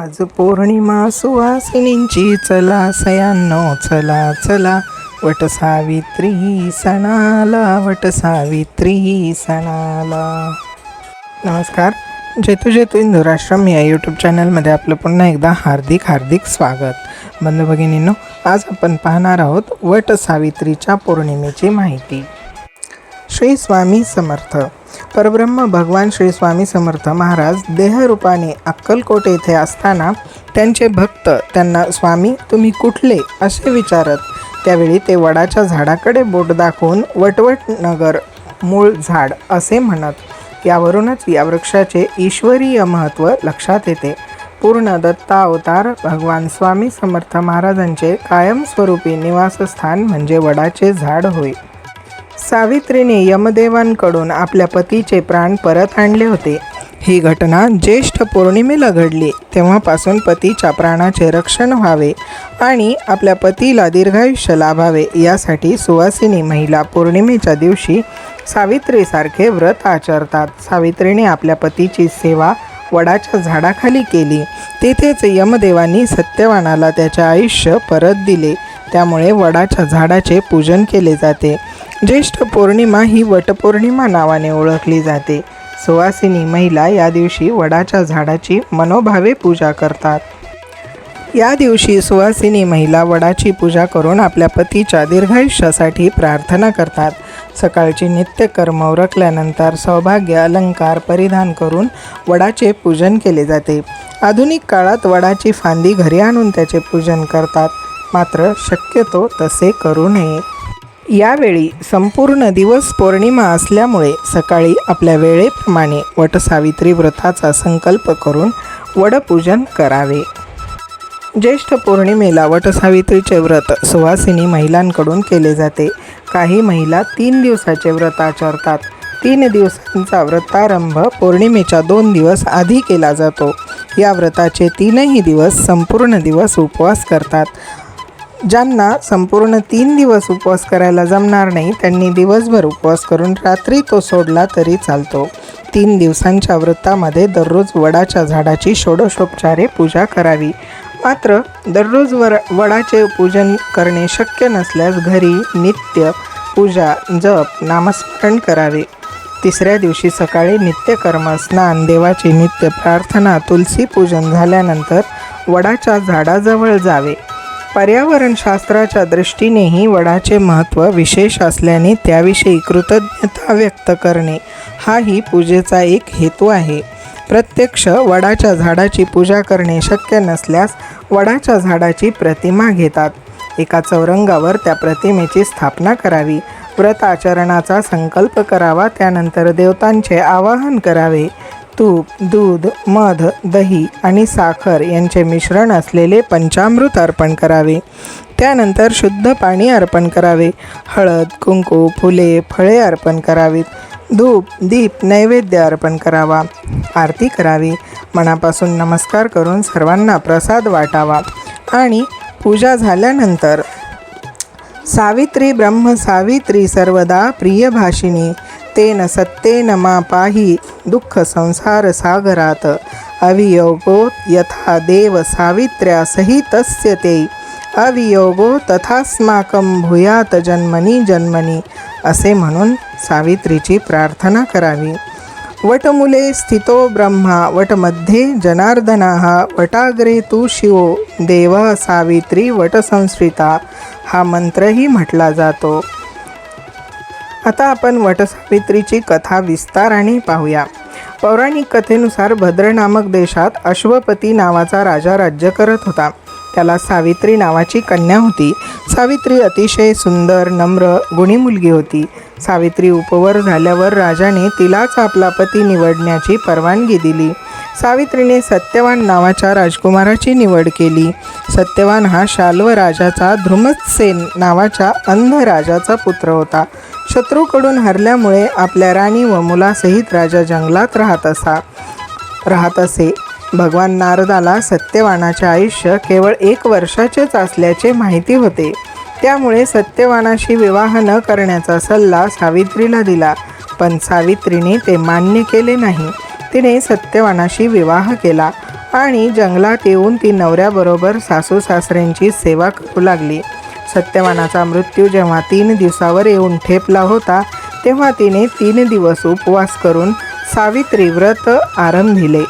आज पौर्णिमा सुवासिनींची चला सयांनो चला चला. वट सावित्री सणाला वट सावित्री सणाला. नमस्कार. जेतू जेतू इंदुराश्रम या यूट्यूब चॅनलमध्ये आपलं पुन्हा एकदा हार्दिक हार्दिक स्वागत. बंधू भगिनींनो आज आपण पाहणार आहोत वट सावित्रीच्या पौर्णिमेची माहिती. श्री स्वामी समर्थ. परब्रह्म भगवान श्री स्वामी समर्थ महाराज देहरूपाने अक्कलकोट येथे असताना त्यांचे भक्त त्यांना स्वामी तुम्ही कुठले? असे विचारत. त्यावेळी ते वडाच्या झाडाकडे बोट दाखवून वटवट नगर मूळ झाड असे म्हणत. यावरूनच या वृक्षाचे ईश्वरीय महत्त्व लक्षात येते. पूर्ण दत्ता अवतार भगवान स्वामी समर्थ महाराजांचे कायमस्वरूपी निवासस्थान म्हणजे वडाचे झाड होय. सावित्रीने यमदेवांकडून आपल्या पतीचे प्राण परत आणले होते. ही घटना ज्येष्ठ पौर्णिमेला घडली. तेव्हापासून पतीच्या प्राणाचे रक्षण व्हावे आणि आपल्या पतीला दीर्घायुष्य लाभावे यासाठी सुवासिनी महिला पौर्णिमेच्या दिवशी सावित्रीसारखे व्रत आचरतात. सावित्रीने आपल्या पतीची सेवा वडाच्या झाडाखाली केली. तेथेच यमदेवांनी सत्यवानाला त्याचे आयुष्य परत दिले. त्यामुळे वडाच्या झाडाचे पूजन केले जाते. ज्येष्ठ पौर्णिमा ही वटपौर्णिमा नावाने ओळखली जाते. सुवासिनी महिला या दिवशी वडाच्या झाडाची मनोभावे पूजा करतात. या दिवशी सुवासिनी महिला वडाची पूजा करून आपल्या पतीच्या दीर्घायुष्यासाठी प्रार्थना करतात. सकाळची नित्यकर्म उरकल्यानंतर सौभाग्य अलंकार परिधान करून वडाचे पूजन केले जाते. आधुनिक काळात वडाची फांदी घरी आणून त्याचे पूजन करतात. मात्र शक्यतो तसे करू नये. यावेळी संपूर्ण दिवस पौर्णिमा असल्यामुळे सकाळी आपल्या वेळेप्रमाणे वटसावित्री व्रताचा संकल्प करून वडपूजन करावे. ज्येष्ठ पौर्णिमेला वटसावित्रीचे व्रत सुवासिनी महिलांकडून केले जाते. काही महिला तीन दिवसाचे व्रत आचरतात. तीन दिवसांचा व्रतारंभ पौर्णिमेच्या दोन दिवस आधी केला जातो. या व्रताचे तीनही दिवस संपूर्ण दिवस उपवास करतात. ज्यांना संपूर्ण तीन दिवस उपवास करायला जमणार नाही त्यांनी दिवसभर उपवास करून रात्री तो सोडला तरी चालतो. तीन दिवसांच्या व्रतामध्ये दररोज वडाच्या झाडाची षोडशोपचारे पूजा करावी. मात्र दररोज वर वडाचे पूजन करणे शक्य नसल्यास घरी नित्य पूजा जप नामस्मरण करावे. तिसऱ्या दिवशी सकाळी नित्यकर्म स्नान देवाची नित्य प्रार्थना तुलसी पूजन झाल्यानंतर वडाच्या झाडाजवळ जावे. पर्यावरणशास्त्राच्या दृष्टीनेही वडाचे महत्त्व विशेष असल्याने त्याविषयी कृतज्ञता व्यक्त करणे हाही पूजेचा एक हेतू आहे. प्रत्यक्ष वडाच्या झाडाची पूजा करणे शक्य नसल्यास वडाच्या झाडाची प्रतिमा घेतात. एका चौरंगावर त्या प्रतिमेची स्थापना करावी. व्रत आचरणाचा संकल्प करावा. त्यानंतर देवतांचे आवाहन करावे. तूप दूध मध दही आणि साखर यांचे मिश्रण असलेले पंचामृत अर्पण करावे. त्यानंतर शुद्ध पाणी अर्पण करावे. हळद कुंकू फुले फळे अर्पण करावीत. धूप दीप नैवेद्य अर्पण करावा. आरती करावी. मनापासून नमस्कार करून सर्वांना प्रसाद वाटावा. आणि पूजा झाल्यानंतर सावित्री ब्रह्म सावित्री सर्वदा प्रियभाषिणी भाषिणी सत्तेन मा पाहि दुःख संसार सागरात। अवियोगो यथा देव सावित्र्या सहितस्य ते। अवियोगो तथास्माकं भूयात जन्मनी जन्मनी। असे म्हणून सावित्रीची प्रार्थना करावी। वटमुले स्थितो ब्रह्मा वटमध्ये जनार्दनाः वटाग्रे तू शिवो। देव सावित्री वटसंस्कृता हा मंत्रही म्हटला जातो। आता आपण वटसावित्रीची कथा विस्ताराने पाहूया. पौराणिक कथेनुसार भद्र नामक देशात अश्वपती नावाचा राजा राज्य करत होता. त्याला सावित्री नावाची कन्या होती. सावित्री अतिशय सुंदर नम्र गुणी मुलगी होती. सावित्री उपवर झाल्यावर राजाने तिलाच आपला पती निवडण्याची परवानगी दिली. सावित्रीने सत्यवान नावाच्या राजकुमाराची निवड केली. सत्यवान हा शाल्व राजाचा ध्रुमसेन नावाच्या अंध राजाचा पुत्र होता. शत्रूकडून हरल्यामुळे आपल्या राणी व मुलासहित राजा जंगलात राहत असा राहत असे. भगवान नारदाला सत्यवानाचे आयुष्य केवळ एक वर्षाचेच असल्याचे माहिती होते. त्यामुळे सत्यवानाशी विवाह न करण्याचा सल्ला सावित्रीला दिला पण सावित्रीने ते मान्य केले नाही. तिने सत्यवानाशी विवाह केला आणि जंगलात येऊन ती नवऱ्याबरोबर सासू सासऱ्यांची सेवा करू लागली. सत्यवानाचा मृत्यू जेव्हा तीन दिवसावर येऊन ठेपला होता तेव्हा तिने तीन दिवस उपवास करून सावित्री व्रत आरंभिले.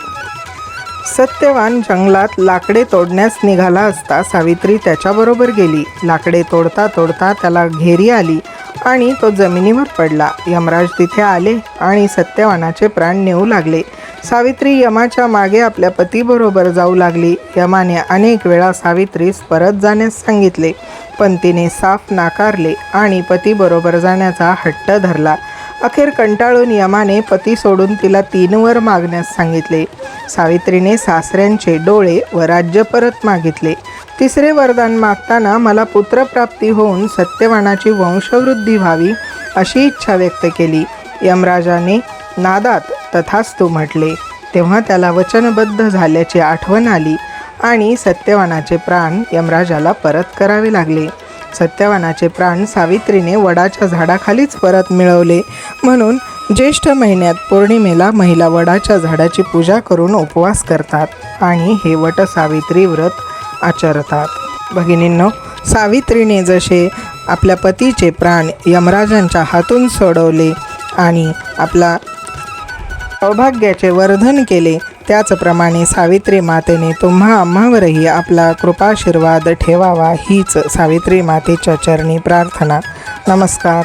सत्यवान जंगलात लाकडे तोडण्यास निघाला असता सावित्री त्याच्याबरोबर गेली. लाकडे तोडता तोडता त्याला घेरी आली आणि तो जमिनीवर पडला. यमराज तिथे आले आणि सत्यवानाचे प्राण नेऊ लागले. सावित्री यमाच्या मागे आपल्या पतीबरोबर जाऊ लागली. यमाने अनेक वेळा सावित्रीस परत जाण्यास सांगितले पण तिने साफ नाकारले आणि पतीबरोबर जाण्याचा हट्ट धरला. अखेर कंटाळून यमाने पती सोडून तिला तीनवर मागण्यास सांगितले. सावित्रीने सासऱ्यांचे डोळे व राज्य परत मागितले. तिसरे वरदान मागताना मला पुत्रप्राप्ती होऊन सत्यवानाची वंशवृद्धी व्हावी अशी इच्छा व्यक्त केली. यमराजाने नादात तथास्तू म्हटले तेव्हा त्याला वचनबद्ध झाल्याची आठवण आली आणि सत्यवानाचे प्राण यमराजाला परत करावे लागले. सत्यवानाचे प्राण सावित्रीने वडाच्या झाडाखालीच परत मिळवले. म्हणून ज्येष्ठ महिन्यात पौर्णिमेला महिला वडाच्या झाडाची पूजा करून उपवास करतात आणि हे वट सावित्री व्रत आचरतात. भगिनींनो सावित्रीने जसे आपल्या पतीचे प्राण यमराजांच्या हातून सोडवले आणि आपला सौभाग्याचे वर्धन केले. त्याचप्रमाणे सावित्री मातेने तुम्हा आम्हावरही आपला कृपाशीर्वाद ठेवावा हीच सावित्री मातेच्या चरणी प्रार्थना. नमस्कार.